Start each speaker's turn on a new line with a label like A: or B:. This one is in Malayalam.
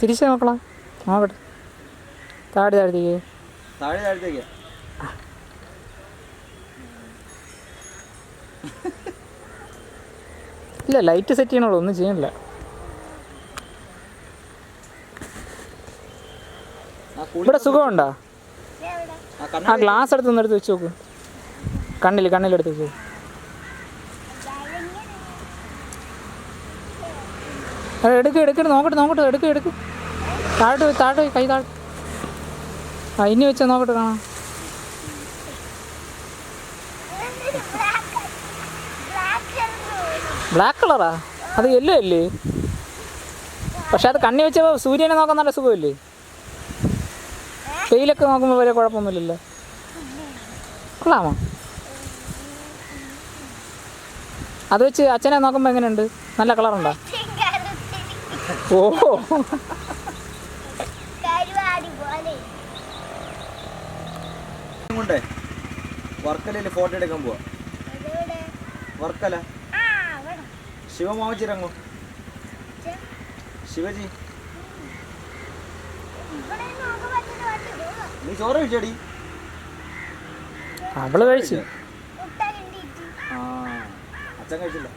A: തിരിച്ച് നോക്കണം. നോക്കട്ടെ താടി താഴത്തേക്ക്.
B: താഴെ താഴത്തേക്ക്.
A: ഇല്ല ലൈറ്റ് സെറ്റ് ചെയ്യണുള്ളൂ ഒന്നും ചെയ്യണില്ല. ഇവിടെ സുഖമുണ്ടോ?
B: ആ
A: ഗ്ലാസ് എടുത്ത് ഒന്ന് എടുത്ത് വെച്ച് നോക്കൂ. കണ്ണിൽ കണ്ണിലെടുത്ത് വെച്ച് നോക്ക്. അത് എടുക്ക് എടുക്ക് നോക്കട്ടെ നോക്കട്ടെ എടുക്ക് എടുക്ക്. താഴോട്ട് താഴോട്ട് കൈ താഴോട്ട്. ആ ഇനി വെച്ചാൽ നോക്കട്ടെ കാണാം. ബ്ലാക്ക് കളറാ അത് യെല്ലോ അല്ലേ? പക്ഷെ അത് കണ്ണി വെച്ചപ്പോൾ സൂര്യനെ നോക്കാൻ നല്ല സുഖമല്ലേ? വെയിലൊക്കെ നോക്കുമ്പോൾ വലിയ കുഴപ്പമൊന്നുമില്ലല്ലോ. കൊള്ളാമോ? അത് വെച്ച് അച്ഛനെ നോക്കുമ്പോൾ എങ്ങനെയുണ്ട്? നല്ല കളറുണ്ടോ ഓ.
B: കൊണ്ടേ വർക്കലയിൽ ഫോട്ടോ എടുക്കാൻ പോവാ? വർക്കല.
C: ആ, ഇറങ്ങോ?
B: ശിവജി. നീ ചോറ് കഴിച്ചടി.
A: അവൾ കഴിച്ചു.
B: ആ അച്ഛൻ കഴിച്ചില്ല.